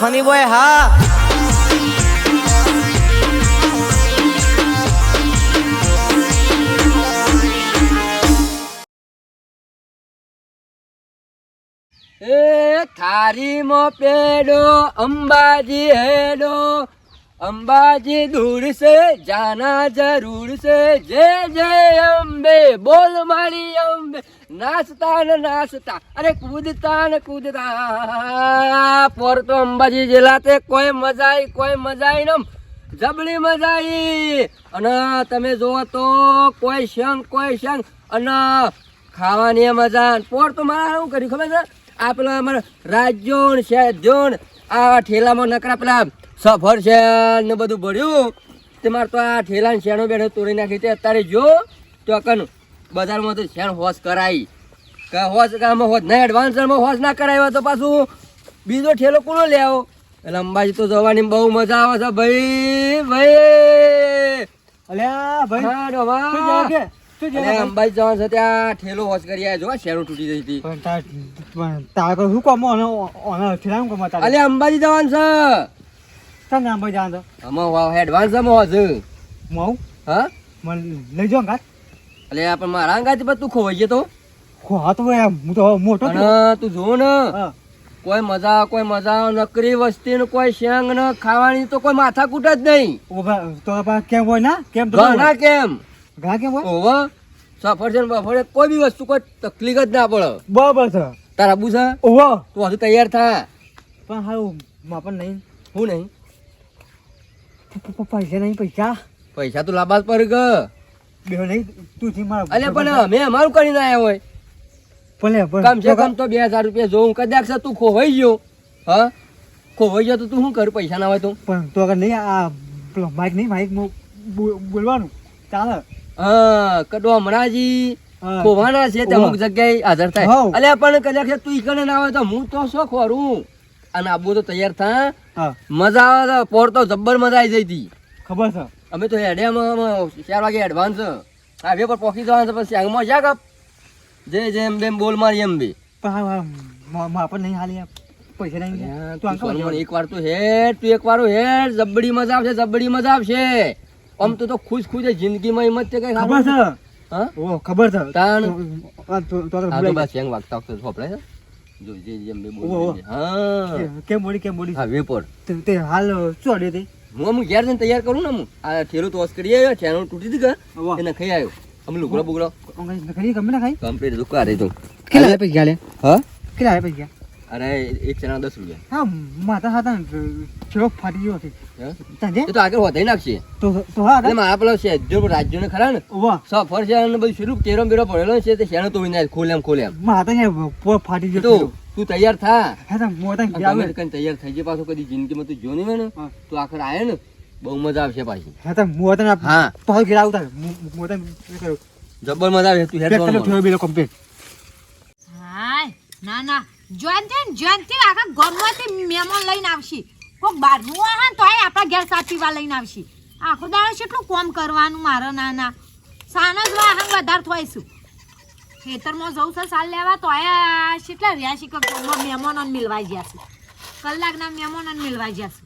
Funny boy હા. એ થારીમાં પેડો અંબાજી હેડો. અંબાજી દૂર છે, જાના જરૂર છે. જય જય અંબે, બોલ મારી અંબે. નાચતા ને નાચતા અરે કૂદતા ને કૂદતા. પોર તો અંબાજી જિલ્લા તે કોઈ મજા આવી કોઈ મજા આવી નમ. જબડી મજા આવી અને તમે જુઓ તો કોઈ શંખ કોઈ શંખ અને ખાવાની મજા. પોર તો મારા શું કર્યું ખબર છે? આ પેલા અમારા રાજ્યો ને આ ઠેલામાં નકરા પેલા સફર છે ને બધું ભર્યું. તે મારે તો આ ઠેલા ને શેણો બેઠો તોડી નાખી તે અત્યારે જો તો કન બજારમાં તો શેણ હોશ કરાઈ. કે હોશ આમાં હોશ નહીં એડવાન્સરમાં હોશ ના કરાવ્યો તો પાછું બીજો ઠેલો કોનો લે આવો એટલે અંબાજી તો જવાની બહુ મજા આવે છે ભાઈ ભાઈ. અલ્યા ભાઈ? અંબાજી જવાનું છે ત્યાં ઠેલો હોશ કરી આવ્યા જો શેણો તૂટી જઈ હતી. તાર શું કામ ઓને ઓને થેલામ કામ તારે અલે અંબાજી જવાનું છે. ચાલ ને ભાઈ જાણ તો આમાં એડવાન્સમાં હોશ હું આવું હા મને લઈ જાઓ ગાત અલે આ પણ મારા અંગાથી પણ તું ખોવાઈ તો ખો હા તો હું મોટો તું જો ને હા કોઈ મજા કોઈ મજા નકરી વસ્તી ને કોઈ શેંગ ને ખાવાની તો કોઈ માથા કૂટ જ નહીં તો કેમ હોય ના કેમ ઘણા કેમ ઘા કેમ હોય ઓવો સફરજન બફરજન કોઈ બી વસ્તુ કોઈ તકલીફ જ ના પડે બરાબર છે તારા છે ઓહો તું હજુ તૈયાર થા પણ હારું પણ નહીં હું નહીં પૈસા નહીં પૈસા? પૈસા તો લાબાસ પર ગ બે નહીં તું થી મારા અલે પણ અમે અમારું કરીને આવ્યા હોય. ભલે. કમ છે કમ તો બે હજાર રૂપિયા જોઉં કદાચ છે તું ખોવાઈ ગયો. હા? ખોવાઈ ગયો તો તું શું કર? પૈસા ના હોય તો. પણ તો અગર નહીં આ માઇક નહીં માઇક બોલવાનું. ચાલે. હા કડો હમણાંજી. ખોવાના છે તે અમુક જગ્યાએ હાજર થાય. અલ્યા પણ કદાચ તું ઈકડે ના હોય તો હું તો શું ખોરું? અને આબુ તો તૈયાર થા. મજા આવે પોર તો જબ્બર મજા આવી જઈ હતી ખબર છે. અમે તો હેડેમાં ચાર વાગે એડવાન્સ હાઈવે પર પહોંચી જવાનું પછી આગમાં જા કપ. જે જેમ બેમ બોલ મારી એમ બી. પણ નહીં હાલી પૈસા નહીં એક વાર તો હેડ તું એક વાર હેડ. જબડી મજા આવશે જબડી મજા આવશે. આમ તો તો ખુશ ખુશ છે જિંદગીમાં હિંમત છે કઈ ખબર છે? હા? ખબર છે. તાણ. તો તો. બસ વાગતા વખતે સોપડે છે. જો જે જેમ બે બોલ. હા કેમ બોલી કેમ બોલી હા વેપર તે- હાલ અડ્યો તે હું અમુક ઘેર જઈને તૈયાર કરું ને હું આ ઠેલો તો કરી આવ્યો ચેનલ તૂટી હતી કે એને ખાઈ આવ્યો અમે લુગડો બુગડો ગમે ના ખાઈ કમ્પ્લીટ દુકાન રહી તું કેટલા પૈસા લે હા કેટલા પૈસા અરે એક ચણા દસ રૂપિયા. હા માતા હતા છેડો ફાટી ગયો છે એ તો આગળ વધારી નાખશે. તો તો હા એટલે મારા પેલો શેજો રાજ્યો ને ખરા ને વાહ સફર છે અને બધું શરૂ કેરો બેરો પડેલો છે તે શેનો તો વિના ખોલે એમ ખોલે એમ. માતા ને ફાટી ગયો તું તું તૈયાર થા. હા મોટા ગયા ગમે તે તૈયાર થઈ જાય પાછો કદી જિંદગીમાં તું જો નહીં ને તું આખર આયો ને બહુ મજા આવશે પાછી. હા તા મોતા હા. પાછો ઘેર આવતા મોતા જબર મજા આવે તું હેડ થયો બેલો. કમ્પ્લીટ હાય ના ના. જોનથી જોનથી આખા ગામમાંથી મહેમાન લઈને આવશે. કોક બહારનું આવે તો આપણા ઘેર સાચીવા લઈને આવશે. આખો દાડો કેટલું કોમ કરવાનું મારા ના ના સાનો જ વાહન વધારે થોઈશું ખેતરમાં જવું છે, સાલ લેવા તોય કેટલા રહ્યા છે કે ગામમાં મહેમાનોને મિલવાઈ છે. કલાકના મહેમાનોને મિલવાઈ ગયા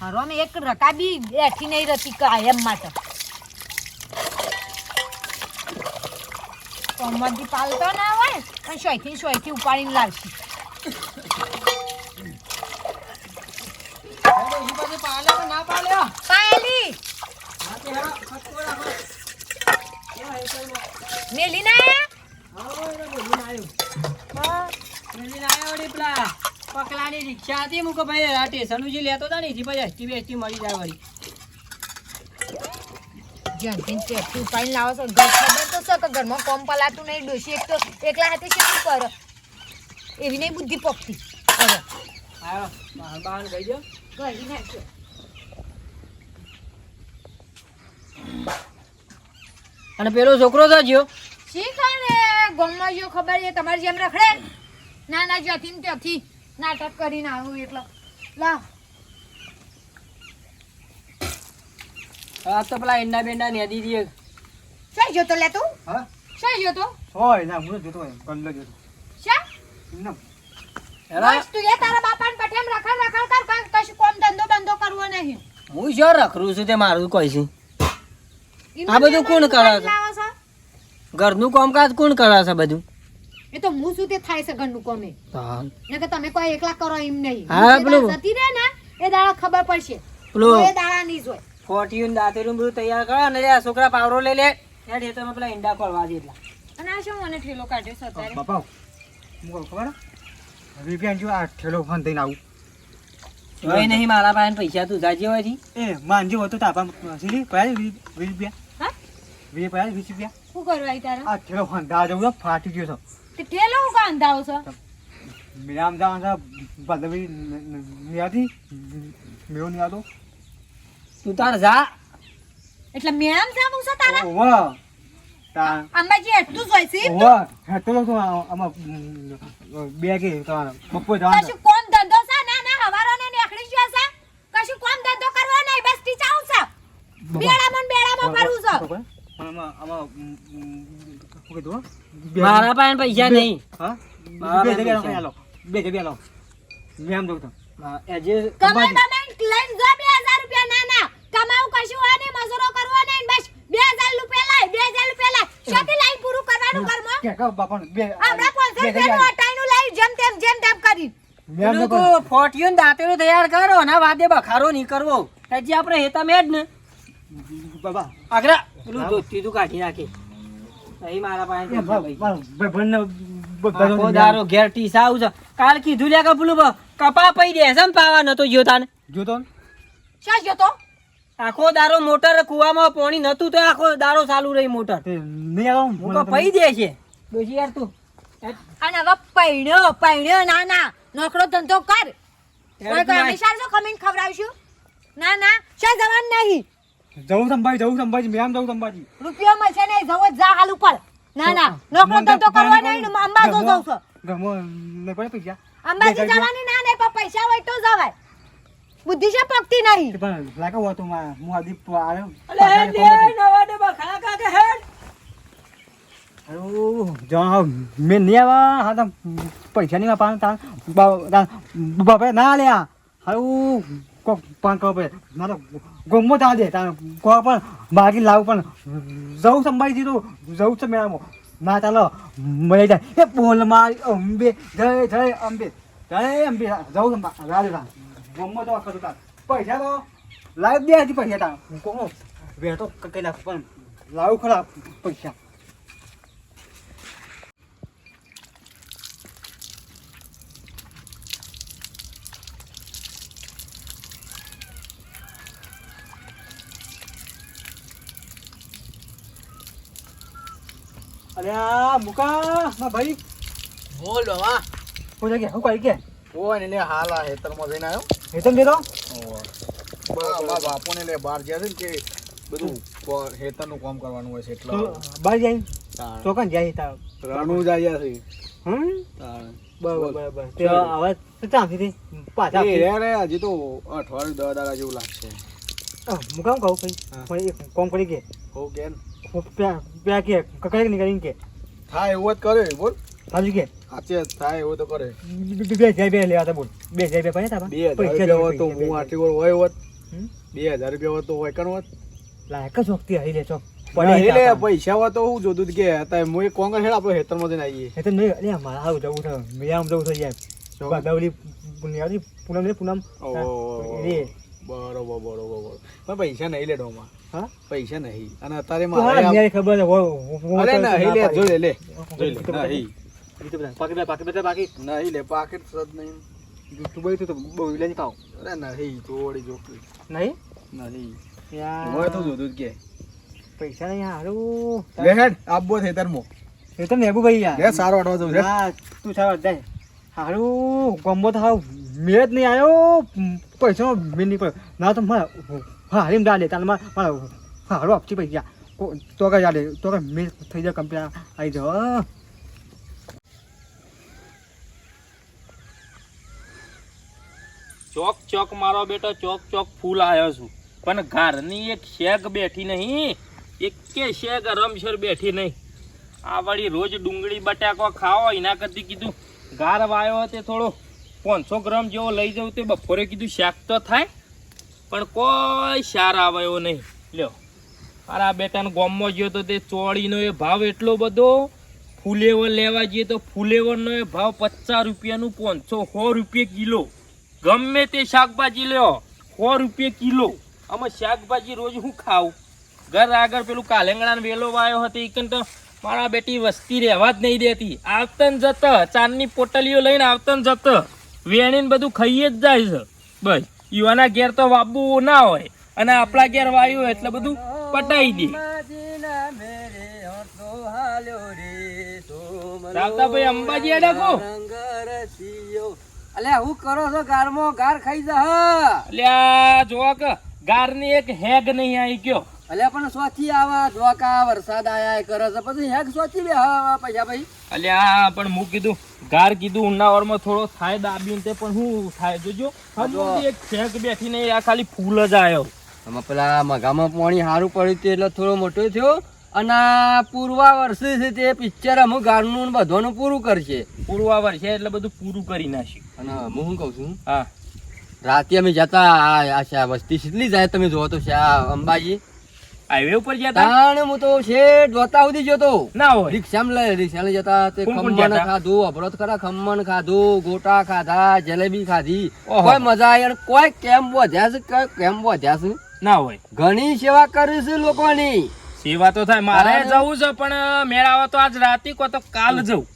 હરો મેં એક રકાબી બેઠી નહીં રહેતી એમ માટે. કોમરથી પાલતો ના હોય પણ શોયથી શોયથી ઉપાડીને લાવશે. મેલી ના પકલાની રિક્ષા હતી મુકો ભાઈ આ સ્ટેશન જે લેતો હતા ને પછી એસટી બેસટી મળી જાય વળી. જ્યાં ઉપાડીને લાવો છો ઘર ખબર છે કે ઘરમાં કોમ પલાતું નહીં ડોશી એક તો એકલા હાથે શું કરે? એવી નહીં બુદ્ધિ પકતી હવે. બહાર બહાર ગઈ ગયો કરી નાખ્યો અને પેલો છોકરો તો જ્યો. શીખા ને ગામમાં જો ખબર છે? તમારી જેમ રખડે? ના ના જ્યાંથી ને ત્યાંથી નાટક કરીને આવું એટલે. લા. આ તો પેલા એંડા બેંડા ને દીધી શા જોતો લે તું? હા? શા જોતો? હોય ના હું જોતો હોય ગલ્લો જોતો. શા? ના બસ તું એ તારા બાપાને પઠેમ રખડ રખડ કર કશું કોમ ધંધો બંધો કરવો નહીં. હું જો રખડું છું તે મારું કોઈ છે. આ બધું કોણ કરે છે? ઘરનું કામકાજ કોણ કરે છે બધું? એ તો હું શું તે થાય છે ઘરનું કોમે? હા. કે તમે કોઈ એકલા કરો એમ નહીં. હા, પેલું- જતી રહે ને એ દાડા ખબર પડશે. પેલું એ દાડા નહીં જોય ફોર્ટ્યુન દાંતેલું બધું તૈયાર કરો અને છોકરા પાવરો લઈ લે. હેડ એ તમે પેલા ઈંડા ખોલવા દે એટલા અને આ શું મને ઠેલો કાઢ્યો છે અત્યારે બાપા હું કહું ખબર રૂપિયા જો આ ઠેલો ફોન થઈને આવું જોઈ નહીં મારા પાસે પૈસા તું જાજે હોયથી એ માનજો હતો તાપા સીલી પડ્યા વીસ રૂપિયા હા વીસ પડ્યા વીસ રૂપિયા શું કરવા તારા આ ઠેલો ફોન દા જવું તો ફાટી ગયો તે છે ઠેલો હું કાં અંધાવો છો મીરામ જવાનું છે પદવી આવતી મેળો નહીં તું તાર જા એટલે મેળામ જાવું છે તારા ઓવા તા. અંબાજી એટલું જ હોય છે ઓવા હેઠો તો આમાં બે કે તમારા બપોર જવાનું કશું કોમ ધંધો છે? ના ના હવારો ને નેખડી ગયો છે. કશું કોમ ધંધો કરવો નહીં બસ ટી ચાવું છે. મન બેડા માં ફરું છે. આમાં આમાં શું કીધું મારા પાસે પૈસા નહીં. હા? બે જગ્યા. લો બે જગ્યા લો મેં આમ જોઉં તો. એજે જે કમાઈ લઈને જો બે કમાવું કશું હોય નહીં મજૂરો કરવો નહીં બસ બે હજાર રૂપિયા લાય બે હજાર રૂપિયા લાય. શોથી લાઈન પૂરું કરવાનું ઘરમાં? કે કહો બાપણ બે હમણાં પાંચસો પેલું અટાઈનું લાઈ જેમ તેમ જેમ તેમ કરી. મેં તો તું દાંતેલું તૈયાર કરો ના વાદે બખારો નહીં કરવો હજી આપણે હેતા મેં જ ને. બાબા. આગળ પેલું ધોતી તું કાઢી નાખે. અહીં મારા પાસે એ. ભાઈ દારો ઘેર ટીસા આવું છે. કાલ કીધું લે કે પેલું કપા પઈ દે છે ને પાવા નતો જોતા તાને જોતો શા જો તો આખો દારો મોટર કુવામાં પાણી નતું તો આખો દારો ચાલુ રહી મોટર. તે નહીં આવો. હું તો પઈ જાય છે. ડોશી યાર તું. અને હવે પૈણ્યો પૈણ્યો ના ના નોકરો ધંધો કર. હંમેશા જો ખમીન ખવડાવશું. ના ના શા જવાન નહીં? જવું સંભાઈ જવું સંભાજી રૂપિયો મળશે નહીં જવો જા હાલ ઉપર. ના ના નોકરો ધંધો કરવો નહીં ને અંબાજો જઉં છું. ગમો નહીં પૈસા. અંબાજી જવાની ના નહીં પણ પૈસા હોય તો જવાય. બુદ્ધિ છે પકતી નહીં પણ લાગે હતું માં. હું આદિ આવ્યો. અલે લે, નવા ને ખા કા કે હે? અરે જા મે નહીં આવા. હા તો પૈસા ની પાન તા બાપે ના લ્યા. હાઉ કો પાન કો પે. મારો ગોમો તા દે. તા કો પણ બાકી લાવ પણ જવું સંભાળી દીધું જવું છે મેળામાં. ના ચાલો મળી જાય. એ બોલ મારી અંબે. જય જય અંબે. જય અંબે. જવું સંભા રાજે ગમો તો કરું તા પૈસા તો લાવી દે હજી પૈસા તા કોણ વેટો કઈ નાખ પણ લાવું ખરા પૈસા. અરે આ મુકા માં ભાઈ. બોલ બાબા. હું જગ્યા હું કઈ કે. ઓ ને હાલ આ હેતરમાં જઈને આવ્યો. હેતમ દેતો મારા બાપોને લે બહાર ગયા છે કે બધું કો- હેતરનું કામ કરવાનું હોય છે એટલે બહાર જાય. ચોકન જાય તાર રાણુ જાય છે. હમ? બરાબર બરાબર. તે હવે તો પાછા એ રે રે હજી તો અઠવાડિયું દસ દાડા જેવું લાગશે. મુકામ કહું ભાઈ એક કોમ કરી કે? હો કેમ પ્યા પ્યા કે કે? થાય એવું જ કરે બોલ. સાચું કે? જ થાય એવું તો કરે. બે જાય બે લેવા તા બોલ બે જાય બે પડ્યા તા બે હજાર રૂપિયા તો હું આટલી વાર હોય હોત બે હજાર રૂપિયા હોત તો હોય કણ હોત લાયક જ વખતે હરી લે ચોક નહીં પૈસા હોત તો હું જોતું કે હતા હું એક હેડ આપણે હેતરમાં જઈને આવીએ હેતર નહીં અરે મારા જવું છે મેં જવું છે યાર બાવલી પુણ્યાવતી પૂનમ ને પૂનમ. એ બરોબર બરોબર પણ પૈસા નહીં લે ડોમાં હા? પૈસા નહીં. અને અત્યારે મારે ખબર છે અરે નહીં લે જોઈ લે લે જોઈ લે નહીં બીજું બધા બધા નહીં લે પાકેટ સદ નહીં તું બોલ તો બહુ પાવ અરે નહીં થોડી જોકી નહીં નહીં યાર તો જોતું કે પૈસા નહીં હારું લે હેડ આપવો મો તો મેબુ ભાઈ યાર સારો અટવા જવું છે તું સારો હારું ગમો તો હાવ જ નહીં આવ્યો પૈસા મેળ નહીં પડ્યો ના તો મારા હારીમ ડાલે તારે મારા મારા હારો આપતી પૈસા તો કઈ ચાલે તો કઈ મેળ થઈ જાય કંપની આવી જાઓ ચોક ચોક મારો બેટો, ચોક ચોક ફૂલ આવ્યો છું. પણ ઘરની એક શેગ બેઠી નહીં. એકે શેક રમશર બેઠી નહીં. આ વળી રોજ ડુંગળી બટાકો ખાવો એના કરતી કીધું ગાર વાયો તે થોડો પાંચસો ગ્રામ જેવો લઈ જવું તે બપોરે કીધું, શાક તો થાય, પણ કોઈ શાર આવ્યો નહીં. લ્યો. મારા બેટાને ગામમાં ગયો તો તે ચોળીનો એ ભાવ એટલો બધો, ફુલેવર લેવા જઈએ તો ફુલેવરનો એ ભાવ પચાસ રૂપિયાનું, પાંચસો સો રૂપિયા કિલો. ગમે તે શાકભાજી લ્યો સો રૂપિયા કિલો. આમાં શાકભાજી રોજ હું ખાઉં? ઘર આગળ પેલું કાલેંગણાને વેલો વાયો હતો કે તો મારા બેટી વસ્તી રહેવા જ નહીં દેતી. આવતન જત ચાંદની પોટલીઓ લઈને આવતન જત. વેણીને બધું ખાઈએ જ જાય છે. બસ યુવાના ઘેર તો વાબવું ના હોય અને આપણા ઘેર વાયું હોય એટલે બધું પટાઈ દે. રાવતા મેરે હોઠો હાલ્યો રે સોમલો રાવતાભાઈ અંબાજી આડા કો? રંગ રસિયો. અલ્યા હું કરો છો ગારમાં ગાર ખાઈ જા અલ્યા જોવા કે ગારની એક હેગ નહીં આવી ગયો. અલ્યા પણ સ્વાથી આવા જોકા વરસાદ આયા કરે છે. પછી હેગ સ્વાથી બે પૈસા ભાઈ અલ્યા પણ હું કીધું ગાર કીધું ઉનાવરમાં થોડો થાય દાબી તે પણ હું થાય જોજો. એક શેક બેઠી નહીં આ ખાલી ફૂલ જ આવ્યો આમાં પેલા મગામાં પાણી સારું પડ્યું એટલે થોડો મોટો થયો. અને પૂર્વા વર્ષે છે તે પિક્ચર અમુક ગારનું બધાનું પૂરું કરશે. પૂર્વા વર્ષે એટલે બધું પૂરું કરી નાખ્યું. અને હું શું કહું છું? હા. રાતે અમે જતા આ વસ્તી કેટલી જાય તમે જોવો તો આ અંબાજી. હાઈવે ઉપર ગયા તા? તાણ હું તો શેઠ જોતા સુધી જોતો. ના હોય. રિક્ષામાં લઈ રિક્ષામાં જતા. તે ખમણ જતા? ખાધું અભરોત ખરા ખમણ ખાધું ગોટા ખાધા જલેબી ખાધી. કોઈ મજા આવી અને કોઈ કેમ વધ્યા છે કેમ વધ્યા છે? ના હોય. ઘણી સેવા કરી છે લોકોની. સેવા તો થાય મારે જવું છે પણ મેળાવા તો આજ રાતી કો તો કાલ જવું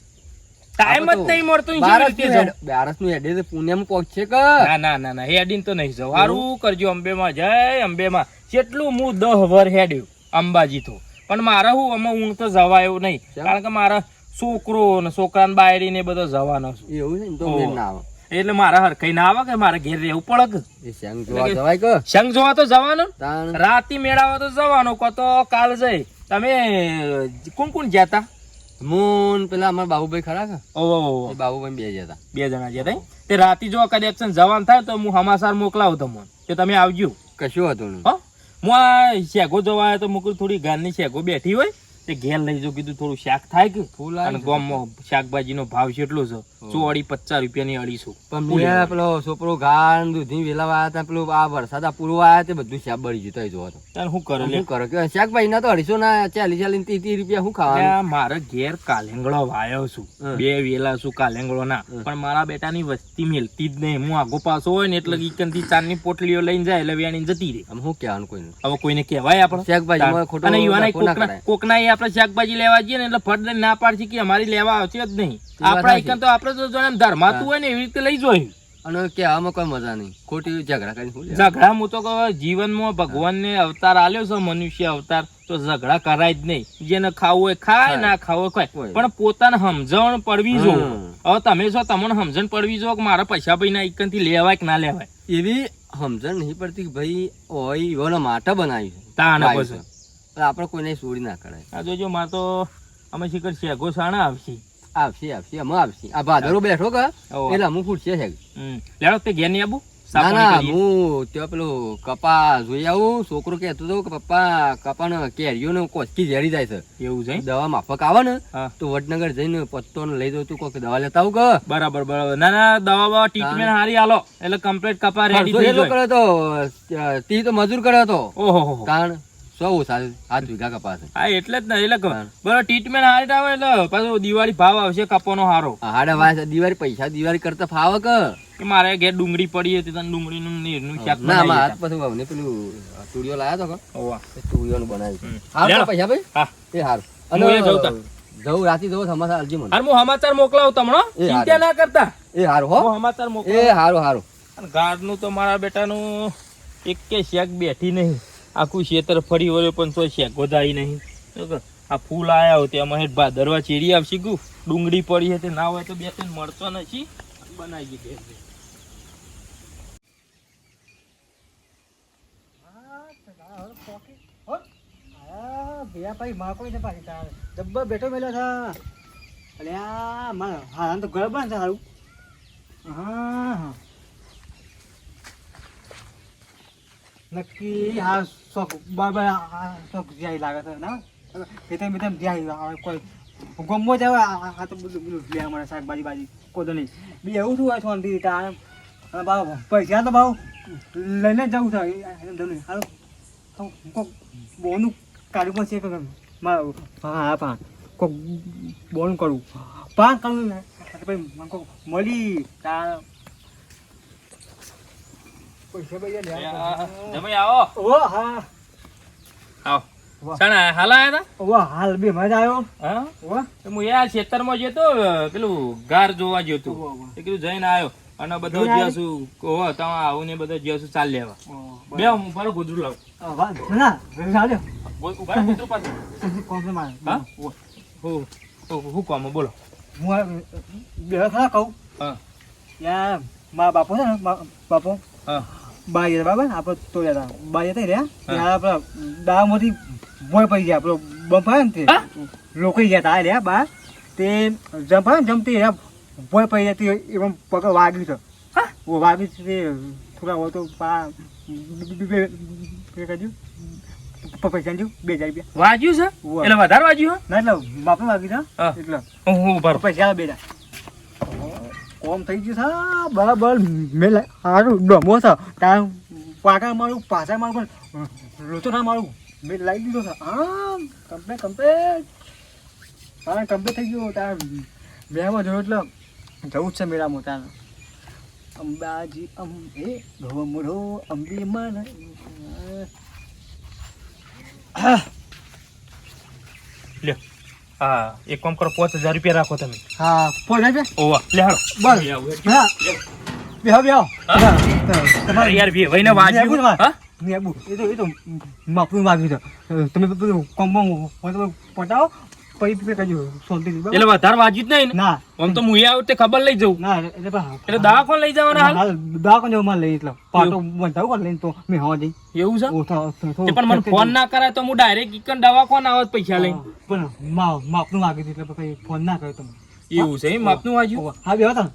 ટાઈમ જ નહીં મળતો ભારતનું જવું? હેડે પુણ્યમાં પહોંચશે કે? ના ના ના ના હેડીન તો નહીં જવું સારું કરજો અંબેમાં જય અંબેમાં. કેટલું હું દહ વર હેડ્યું અંબાજી તો પણ મારે હું આમાં ઊંઘ તો જવાય એવું નહીં. કારણ કે મારા છોકરો ને છોકરાને બાયરી ને બધો જવાનો એવું છે ને તો ના આવે. એટલે મારા હરખાઈ ના આવે કે મારે ઘેર રહેવું પડે કે? એ જોવા જવાય કે? સંગ જોવા તો જવાનું. રાતી મેળાવા તો જવાનો કો તો કાલ જઈ. તમે કોણ કોણ ગયા હતા મૂન પેલા અમારા બાબુભાઈ ખરા કે? ઓહો એ બાબુભાઈ બે જતા બે જણા ગયા તા રાતી જો કદાચ જવાન થાય તો હું હમાસાર મોકલાવું તમને. કે તમે આવજો. કશું હતું હો? આ શેગો જોવા તો મૂકું થોડી ગાલની શેગો બેઠી હોય. તે ઘેર લઈ જો કીધું થોડું શાક થાય કે અને. ગામમાં શાકભાજીનો ભાવ કેટલો છે ચોળી પચાસ રૂપિયાની અઢીસો. પણ પેલો છોકરો ગાન દૂધી વેલા આવ્યા હતા પેલું આ વરસાદ પૂરો આવ્યા તે બધું શાક બળી જતા જોવા તો. તાર શું કરે શું કરો? કે શાકભાજી ના તો અઢીસો ના ચાલીસ ચાલીસ ત્રીસ રૂપિયા શું ખાવા મારે ઘેર કાલેંગળો વાયો છું. બે વેલા છું કાલેંગળો ના પણ મારા બેટાની વસ્તી મેલતી જ નહીં. હું આગો પાછો હોય ને એટલે ઈકનથી ની પોટલીઓ લઈને જાય એટલે વેણી જતી રહી. આમ શું કહેવાનું કોઈને? હવે કોઈને કહેવાય આપણે. શાકભાજી ખોટો ના કોકના આપણે શાકભાજી લેવા જઈએ ને એટલે ફટ ના પાડશે કે અમારી લેવા આવશે જ નહીં. આપણા સાચી. તો આપણે તો જાણે ધર્માતું હોય ને એવી રીતે લઈ જોયું. અને કહેવામાં કોઈ મજા નહીં. ખોટી ઝઘડા કરી ઝઘડા હું તો જીવનમાં ભગવાનને અવતાર આલ્યો છે મનુષ્ય અવતાર તો ઝઘડા કરાય જ નહીં. જેને ખાવું હોય ખાય. ના ખાવું હોય ખાય પણ પોતાને સમજણ પડવી જો હવે તમે છો તમને સમજણ પડવી જો કે મારા પૈસા ભાઈ ના ઈકનથી લેવાય કે ના લેવાય. એવી સમજણ નહીં પડતી કે ભાઈ હોય એવાના માટે બનાવી પછી. પણ આપણે કોઈને છોડી ના કરાય. આ જોજો મારે તો અમે શીખર શેગો સાણા આવશે. આવશે આવશે અમે આવશે. આ ભાદરો બેઠો કે. એટલે અમુક ફૂટશે છે. લેડો તે ઘેર નહીં આવું ના ના હું ત્યાં પેલું કપા જોઈ આવું. છોકરો કહેતો હતો કે પપ્પા કપાને કેરીઓને કોચકી ઝેરી જાય છે. એવું છે? દવા માફક આવે ને. તો વડનગર જઈને પત્તો ને લઈ દઉં તું કોઈક દવા લેતા આવું કે? બરાબર બરાબર. ના ના દવા ટ્રીટમેન્ટ હારી આલો એટલે કમ્પ્લીટ કપા રેડી થઈ જાય. તો તી તો મજૂર કર્યો હતો ઓહો. કારણ સો સાથે હાથ વીઘા કપાસ. હા એટલે જ ને એટલે બરાબર ટ્રીટમેન્ટ હારી આવે એટલે પાછો દિવાળી ભાવ આવશે કપોનો હારો. હાડા વાસ દિવાળી પૈસા દિવાળી કરતા ફાવે કે? મારે ઘેર ડુંગળી પડી હતી તને ડુંગળીનું નીરનું શાક ના માં. હાથ પછી વહુને પેલું સ્ટુડિયો લાયા તો ઓવા. તુડિયોનું બનાવ્યું. હારું પૈસા ભાઈ? હા. એ હારું. જઉં જવું રાતી જવું સમાચાર આલજે મને. હું સમાચાર મોકલાવું તમને ચિંતા ના કરતા. એ હારું હો. સમાચાર સમાચાર એ હારું હારું. ગાર્ડનું તો મારા બેટાનું એક કે શેક બેઠી નહીં. આખું ખેતર ફરી વળ્યો પણ તો શેક ગોદાઈ નહીં. આ ફૂલ આવ્યા હોય તેમાં હેઠ ભાદરવા ચીરી આવશે ગુ ડુંગળી પડી હતી ના હોય તો બે ત્રણ મળતો નથી. બનાવી ભૈયા ભાઈ માં કોઈ ને પાછી તાર ડબ્બા બેઠો મેલો છે અલ્યા મારે હા તો ગરબા છે સારું હા હા. નક્કી હા શોખ બાબા શોખ જ્યાં લાગે છે, ના? ખેતર મેતર જાય કોઈ ગમો જાવ આ તો બધું બધું લે અમારે શાકભાજી બાજી કોતો નહીં. બી એવું શું હોય શાંતિ રીતે, આ બાવ, પૈસા તો ભાવ લઈને જ જવું છે હાલો. તો કોક બોનું કાઢવું પડશે કે મારું. હા હા કોક બોન કરવું પાન કરવું ને પછી મને મળી, તા પૈસા પૈસા લે આવો ઓ હા આવો સણા હાલ આયા ઓ હાલ બે મજા આવ્યો હા ઓ હું યાર ખેતરમાં ગયો તો પેલું ગાર જોવા ગયો તો વાહ, વાહ. એ કીધું જઈને આવ્યો અને બધો જોઈને જ્યાં તમે આવું ને બધો જ્યાં ચાલ લેવા બે હું મારું ગોદરું લાવું ના ચાલ્યો ઊભા રહો, ગોદરું પાછું. કોણ હા? હું હું- હું બોલો હું બે ખરા કહું હા યા મારા બાપો છે ને બાપો હા બા હતા બરાબર આપણે તો હતા બા હતા રહ્યા? ત્યાં આપણા દાળમાંથી ભોય પડી ગયા. પેલો બમ્પ આવે ને તે? લોકો ગયા હતા રહ્યા બા. તે જમ્પ આવે ને જમતી રહ્યા. ભોય પડી જતી એમાં પગ વાગ્યું છે. હા? ઓ વાગ્યું છે તે થોડા હોય તો પા બે પૈસા જો બે હજાર રૂપિયા. વાજ્યું છે? એટલે વધારે વાજ્યું ના એટલે બાપે વાગ્યું હા. છે એટલે હું પૈસા બે ઊભા કોમ થઈ ગયું છે. બરાબર. મેં સારું ડમો છે. ત્યાં પાકા મારું, પાછા મારું પણ લોચો ના મારું. મેં લાવી દીધો છે. આમ કમ્પ્લેટ કમ્પ્લેટ તારા કમ્પ્લેટ થઈ ગયું. તાર મેળામાં જોયું એટલે જવું જ છે મેળામાં ત્યાં અંબાજી અંબે ભવમરો અંબે માન હા એક કામ કરો પાંચ હજાર રૂપિયા રાખો તમે. હા પોઈ બે ઓવા લે હાલો. બસ. હા. બેહો બેહો. અરે યાર બે ભાઈને વાજ્યું હા? એ તો એ તો માફી વાગ્યું તો તમે બધું કોમ્બો પટાવો. પે કરજો શાંતિથી બરાબર? એટલે વધારે વાજ્યું જ નહીં ના? આમ તો હું આવું તે ખબર લઈ જવું ના એટલે પા- એટલે દવાખાને લઈ જવાના હાલ? હાલ દવાખાને જવું લઈ એટલે પાટો બંધાવું કોણ લઈને તો મેં હવા જઈ એવું છે? ઓ થો- થો- થો- તે પણ મને ફોન ના કરાય તો હું ડાયરેક્ટ ઇકન દવાખાને આવત પૈસા લઈને. પણ મા- માપનું હતું એટલે પછી ફોન ના કર્યો તમે એવું છે માપનું વાજ્યું હા બે હતા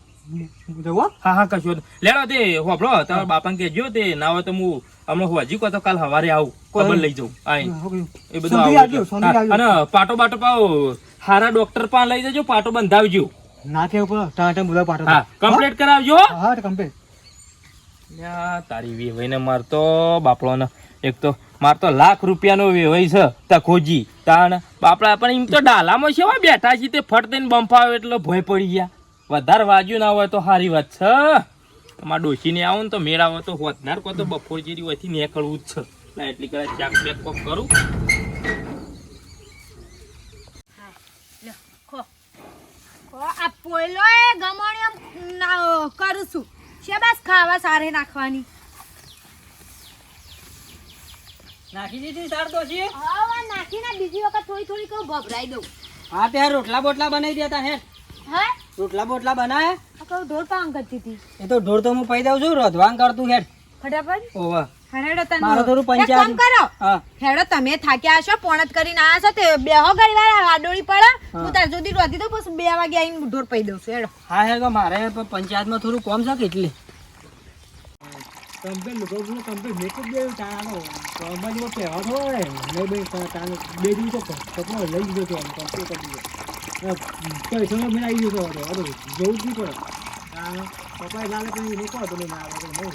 જવો હા? હા કશું. લેડો તે હોભળો તમારા બાપાને કહેજો તે ના હોય તો હું હમણાં હોજી કહો તો કાલ સવારે આવું. ખબર લઈ જાઉં. આઈ. એ બધું આવું. અને પાટો બાટો પાવ. હારા ડોક્ટર પાસે લઈ જજો પાટો બંધાવજો. નાખે ઉપર ટાટા બધા પાટો હા કમ્પ્લીટ કરાવજો. હા કમ્પ્લીટ તારી વેવાઈને મારતો બાપડોને. એક તો મારતો લાખ રૂપિયાનો વેવાઈ છે તા ખોજી તાણ બાપડા પણ એમ તો ડાલામાં છે બેઠા છે તે ફટ દઈને બંફાવે એટલે ભય પડી ગયા. વધારે વાજ્યું ના હોય તો સારી વાત છે. તમારા ડોસીને આવો ને તો મેળાવો તો વધનાર કો તો બપોર જેવી હોયથી નીકળવું જ છે. એટલી કદાચ ચાક બેક કોક કરું. આ પોયલો એ ગમણી આમ કરું છું. છે બસ ખાવા સારે નાખવાની. નાખી દીધી સાર તો છે હવે નાખીને બીજી વખત થોડી થોડી કહું ભભરાઈ દઉં. હા ત્યાં રોટલા બોટલા બનાવી દેતા હે. હે? રોટલા બોટલા બનાવે? આ ઢોર પાંગ કરતી હતી. એ તો ઢોર તો હું પૈ દઉં છું રોધવાન કરતું હેડ. ફટાફટ. ઓવા. હેડો તમે મારે થોડું એક કામ કરો. હા. હેડો તમે થાક્યા છો પોણત કરીને આયા છો તે બેહો ઘડી વાર આડોળી પડે હું તાર સુધી રોધી દઉં પછી બે વાગે આવીને ઢોર પઈ દઉં છું હેડો. હા હેડ મારે પંચાયતમાં થોડું કોમ છે કેટલી? કમ્પ્લેટ લોકો બોલો મેકઅપ દે તારો કોમમાં પહેવા તો હોય બે તારો દિવસ કપડો લઈ લીધો તો કમ્પ્લેટ કરી દીધો પૈસા મેં આવી ગયો હતો હવે જવું જ નહીં પડે તારો પપ્પાએ લાલે પણ નહીં કહો તમે ના આવે નહીં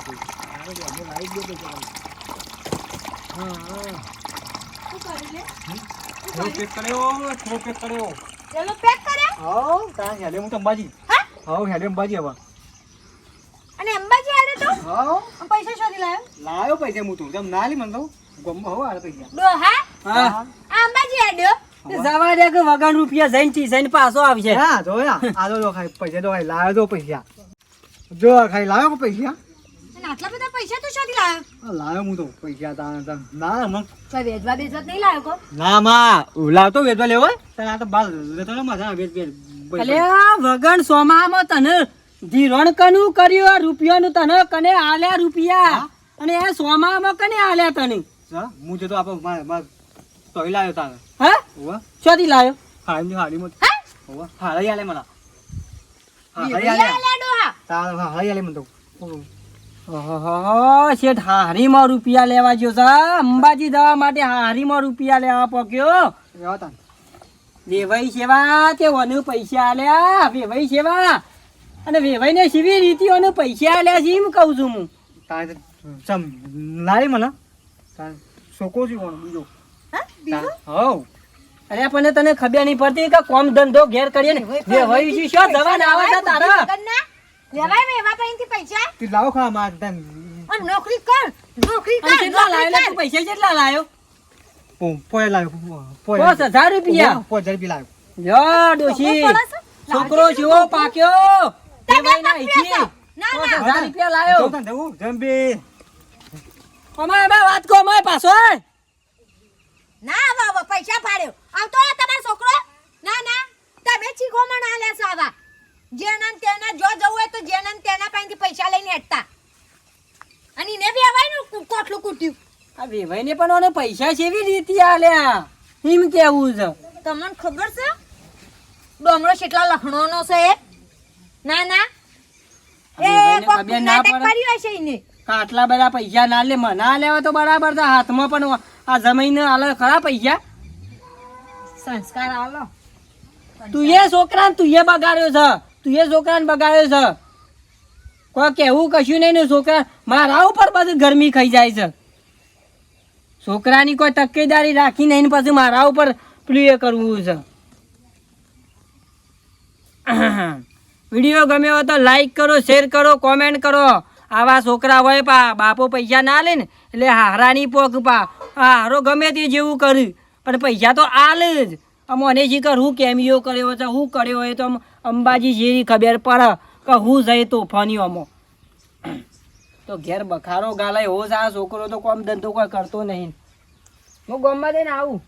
તો અમે લાવી જ ગયો તો હા હા પેક કર્યો થોડો પેક કર્યો ચલો પેક કર્યા હા તારા હેડે હું તો અંબાજી હા હા હેડે અંબાજી હવે અને અંબાજી આડે તો હા પૈસા શોધી લાવ્યો લાવ્યો પૈસા હું તું તેમ ના લી મને તો ગમમાં પૈસા હા આ અંબાજી આડ્યો તે જવા દે કે વગર રૂપિયા જઈને થી જઈને પાછો આવશે. હા જો આ જો ખાઈ પૈસા તો ખાઈ લાવ્યો તો પૈસા. જો ખાઈ લાવ્યો કે પૈસા? આટલા બધા પૈસા તો શોધી લાવ્યો લાવ્યો હું તો પૈસા તા તા- ના મન કોઈ વેચવા બેચવા નહીં લાવ્યો કો ના માં. લાવતો વેચવા લેવો તને આ તો બાર લેતો ને મજા વેચ વેચ અલે આ સોમામાં તને ધીરણ કનું કર્યું આ રૂપિયાનું તને કને આલ્યા રૂપિયા? અને એ સોમામાં કને આલ્યા તને? હા જતો આપો માર. તોય લાવ્યો તારે હા ઓવા ચોથી લાયો હાડી હાડી મત હે ઓવા હાડી આલે મને હાડી આલે ડોહા તાર હાડી આલે મને તો ઓહો શેઠ હારીમાં રૂપિયા લેવા ગયો છે અંબાજી જવા માટે હારીમાં રૂપિયા લેવા પોક્યો વેવાઈ સેવા તે વનુ પૈસા આલ્યા વેવાઈ સેવા અને વેવાઈને સીવી રીતિઓને પૈસા આલ્યા છે એમ કહું છું હું લાવી મને તારે છું છે કોણ બીજો હવ અરે પણ તને ખબર નહીં પડતી કે કોમ ધંધો ઘેર કરીએ ને. વેવાઈ છે શું જવાન આવે છે તારા? લેવાય મે એવા પાસેથી પૈસા? તું લાવો ખા માર તન અને નોકરી કર નોકરી કર કેટલા લાવ્યો તું પૈસા કેટલા લાવ્યો પો- પોય લાવ્યો પોય પાંચ હજાર રૂપિયા. પોય હજાર રૂપિયા લાવ્યો યો ડોશી. છોકરો જીવો પાક્યો. ઈથી ના, ઈચી ના. હજાર રૂપિયા લાવ્યો જો જંબી અમારે બે વાત કો અમારે પાછો આય. ના આવા આવા પૈસા પાડ્યો. આવતો આ તમારો છોકરો? ના ના તમે ચીખો મને આલે છો આવા. જેના તેના જો જવું હોય તો જેના તેના પાસેથી પૈસા લઈને હેઠતા અને એને બી આવાય કોટલું કૂટ્યું. આ વેવાઈને પણ ઓને પૈસા કેવી રીતે આલ્યા એમ કેવું છે? તમને ખબર છે? ડોમડો કેટલા લખણોનો છે એ? ના ના. એ કોક ના નાટક. કર્યું હશે એને. આટલા બધા પૈસા ના લે મના લેવા તો બરાબર છે. હાથમાં પણ આ જમીન આલે ખરા પૈસા? સંસ્કાર આલો. તું એ છોકરા તું એ બગાડ્યો છે. તું એ છોકરાને બગાડ્યો છે. કોઈ કેવું કશું નહીં ને છોકરા મારા ઉપર બધું ગરમી ખાઈ જાય છે. છોકરાની કોઈ તકેદારી રાખી નહીં પછી મારા ઉપર પેલું કરવું છે. વીડિયો ગમ્યો હોય તો લાઈક કરો શેર કરો કોમેન્ટ કરો. આવા છોકરા હોય પા, બાપો પૈસા ના લે ને, એટલે હારાની પોક પા. હારો ગમે તે જેવું કર્યું, પણ પૈસા તો આલે જ. મને કર, હું કેમિયો કર્યો છે હું કર્યો હોય તો અંબાજી જેવી ખબર પડે કે હું જઈ તોફાનીઓમાં તો ઘેર બખારો ગાલાય હોશ આ છોકરો તો કોમ ધંધો કોઈ કરતો નહીં. હું ગામમાં જઈને આવું.